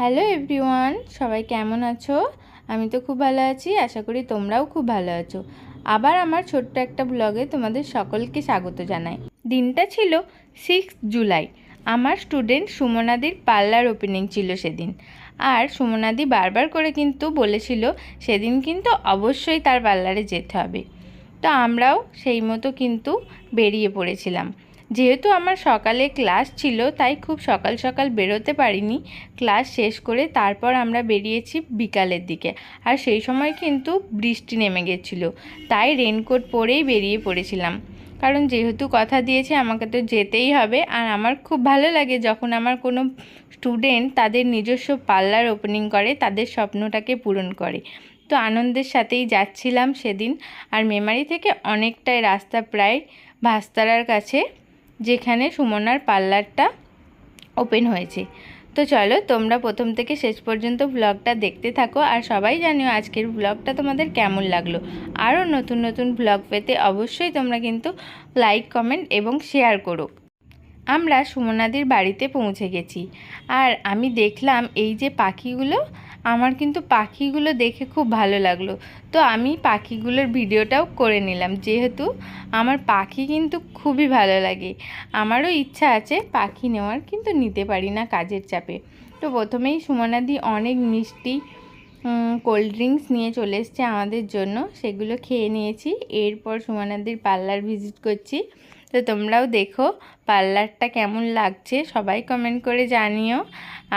Hello everyone, সবাই কেমন আছো? আমি তো খুব ভালো আছি, আশা করি তোমরাও খুব ভালো আছো। আবার আমার ছোট্ট একটা ব্লগে তোমাদের সকলকে স্বাগত জানাই। দিনটা ছিল সিক্স জুলাই। আমার স্টুডেন্ট সুমনাদির পার্লার ওপেনিং ছিল সেদিন। আর সুমনাদি বারবার করে কিন্তু বলেছিল, সেদিন কিন্তু অবশ্যই তার পার্লারে যেতে হবে। তো আমরাও সেই মতো কিন্তু বেরিয়ে পড়েছিলাম। যেহেতু আমার সকালে ক্লাস ছিল, তাই খুব সকাল সকাল বেরোতে পারিনি। ক্লাস শেষ করে তারপর আমরা বেরিয়েছি বিকালের দিকে। আর সেই সময় কিন্তু বৃষ্টি নেমে গেছিল, তাই রেনকোট পরেই বেরিয়ে পড়েছিলাম। কারণ যেহেতু কথা দিয়েছে, আমাকে তো যেতেই হবে। আর আমার খুব ভালো লাগে যখন আমার কোনো স্টুডেন্ট তাদের নিজস্ব পার্লার ওপেনিং করে, তাদের স্বপ্নটাকে পূরণ করে। তো আনন্দের সাথেই যাচ্ছিলাম সেদিন। আর মেমারি থেকে অনেকটাই রাস্তা প্রায় ভাস্তারার কাছে যেখানে সুমনার পার্লারটা ওপেন হয়েছে। তো চলো, তোমরা প্রথম থেকে শেষ পর্যন্ত ব্লগটা দেখতে থাকো আর সবাই জানিও আজকের ব্লগটা তোমাদের কেমন লাগল। আরও নতুন নতুন ব্লগ পেতে অবশ্যই তোমরা কিন্তু লাইক, কমেন্ট এবং শেয়ার করো। আমরা সুমনাদির বাড়িতে পৌঁছে গেছি। আর আমি দেখলাম এই যে পাখিগুলো আমার কিন্তু পাখিগুলো দেখে খুব ভালো লাগল। তো আমি পাখিগুলোর ভিডিওটাও করে নিলাম। যেহেতু আমার পাখি কিন্তু খুবই ভালো লাগে। আমারও ইচ্ছা আছে পাখি নেওয়ার, কিন্তু নিতে পারি না কাজের চাপে। তো প্রথমেই সুমনাদি অনেক মিষ্টি কোল্ড ড্রিঙ্কস নিয়ে চলে এসছে আমাদের জন্য। সেগুলো খেয়ে নিয়েছি। এরপর সুমনাদির পার্লার ভিজিট করছি। তো তোমরাও দেখো পার্লারটা কেমন লাগছে, সবাই কমেন্ট করে জানিও।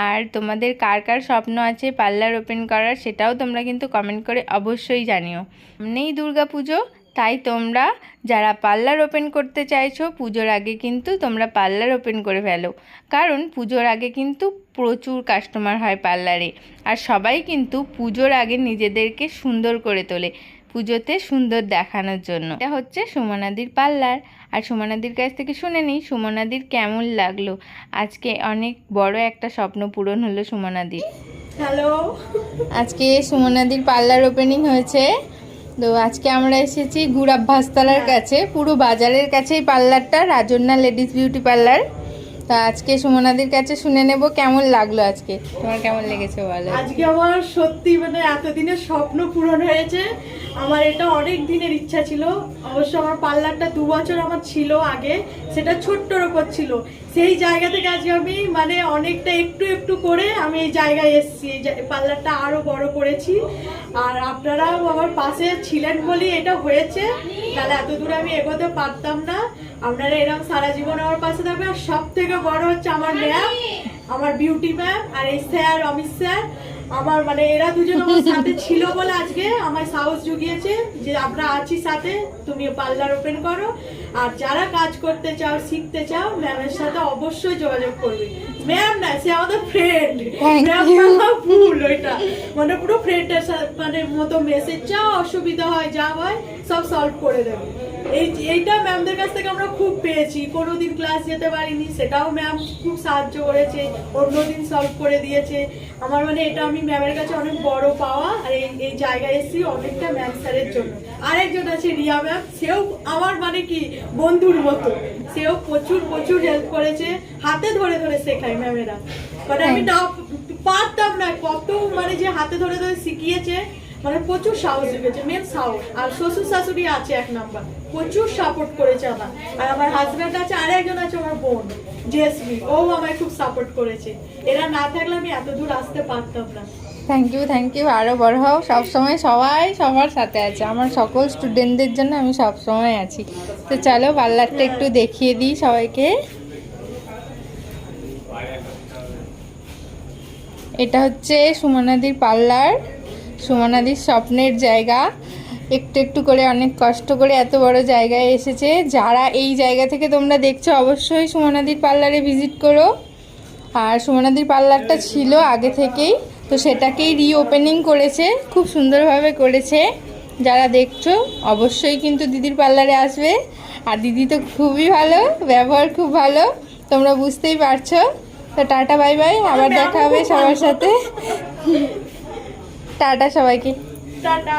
আর তোমাদের কার কার স্বপ্ন আছে পার্লার ওপেন করার, সেটাও তোমরা কিন্তু কমেন্ট করে অবশ্যই জানিও। নেই দুর্গা পুজো তাই তোমরা যারা পার্লার ওপেন করতে চাইছো, পুজোর আগে কিন্তু তোমরা পার্লার ওপেন করে ফেলো। কারণ পুজোর আগে কিন্তু প্রচুর কাস্টমার হয় পার্লারে। আর সবাই কিন্তু পুজোর আগে নিজেদেরকে সুন্দর করে তোলে। পুজোতে সুন্দর দেখানোর জন্য। এটা হচ্ছে সুমনাদির পার্লার। আর সুমনাদির কাছ থেকে শুনে নিই সুমনাদির কেমন লাগল? আজকে অনেক বড় একটা স্বপ্ন পূরণ হলো সুমনাদির। হ্যালো আজকে সুমনাদির পার্লার ওপেনিং হয়েছে। তো আজকে আমরা এসেছি গুড়াব ভাস্তালার কাছে পুরো বাজারের কাছেই পার্লারটা রাজন্যা লেডিস বিউটি পার্লার। তা আজকে সুমনাদির কাছে শুনে নেব কেমন লাগল আজকে। তোমার কেমন লেগেছে বলো? আজকে আমার সত্যি মানে এতদিনের স্বপ্ন পূরণ হয়েছে। আমার এটা অনেক দিনের ইচ্ছা ছিল। অবশ্য আমার পার্লারটা দু বছর আমার ছিল আগে, সেটা ছোট্টর ওপর ছিল। সেই জায়গা থেকে আজকে আমি মানে অনেকটা একটু একটু করে আমি এই জায়গায় এসেছি। পার্লারটা আরও বড় করেছি। আর আপনারাও আমার পাশে ছিলেন বলেই এটা হয়েছে। তাহলে এত দূরে আমি এগোতে পারতাম না। আপনারা এরকম সারা জীবন আমার পাশে থাকবে আর সব থেকে বড় হচ্ছে আমার ম্যাম, আমার বিউটি ম্যাম, আর এই স্যার অমিত স্যার। আমার মানে এরা দুজন আমার সাথে ছিল বলে আজকে আমার সাহস জুগিয়েছে যে আমরা আছি সাথে তুমি পার্লার ওপেন করো। আর যারা কাজ করতে চাও শিখতে চাও ম্যামের সাথে অবশ্যই যোগাযোগ করবে। ম্যাম না সে আমাদের ফ্রেন্ড. ভুল ওইটা। মানে পুরো ফ্রেন্ডের মানে মতো মেসেজ যা অসুবিধা হয় যা হয় সব সলভ করে দেবে। এই এইটা ম্যামদের কাছ থেকে আমরা খুব পেয়েছি। কোনো দিন ক্লাস যেতে পারিনি সেটাও ম্যাম খুব সাহায্য করেছে অন্য দিন সলভ করে দিয়েছে। আমার মানে এটা আমি ম্যামের কাছে অনেক বড় পাওয়া আর এই এই জায়গায় এসেছি অনেকটা ম্যাম স্যারের জন্য। আরেকজন আছে রিয়া ম্যাম সেও আমার মানে কি বন্ধুর মতো। সেও প্রচুর প্রচুর হেল্প করেছে। হাতে ধরে ধরে শেখায় ম্যামেরা মানে আমি না পারতাম না কত মানে যে হাতে ধরে ধরে শিখিয়েছে মানে প্রচুর সাহস দিয়েছে মেন সাহস। আর শ্বশুর শাশুড়ি আছে এক নাম্বার। প্রচুর সাপোর্ট করেছে আমার। আর আমার হাজব্যান্ড আছে, আর একজন আছে আমার বোন জেসমি ও আমায় খুব সাপোর্ট করেছে। এরা না থাকলে আমি এত দূর আসতে পারতাম না। থ্যাংক ইউ থ্যাংক ইউ আরও বড় হও। সবসময় সবাই সবার সাথে আছে। আমার সকল স্টুডেন্টদের জন্য আমি সব সময় আছি। তো চলো, পার্লারটা একটু দেখিয়ে দিই সবাইকে। এটা হচ্ছে সুমনাদির পার্লার। সুমনাদির স্বপ্নের জায়গা। একটু একটু করে অনেক কষ্ট করে এত বড় জায়গায় এসেছে। যারা এই জায়গা থেকে তোমরা দেখছ অবশ্যই সুমনাদির পার্লারে ভিজিট করো। আর সুমনাদির পার্লারটা ছিল আগে থেকেই তো সেটাকেই রিওপেনিং করেছে খুব সুন্দরভাবে করেছে। যারা দেখছ অবশ্যই কিন্তু দিদির পার্লারে আসবে। আর দিদি তো খুবই ভালো ব্যবহার খুব ভালো তোমরা বুঝতেই পারছ। তো টাটা বাই বাই আবার দেখা হবে। সবার সাথে। টাটা সবাইকে। টাটা।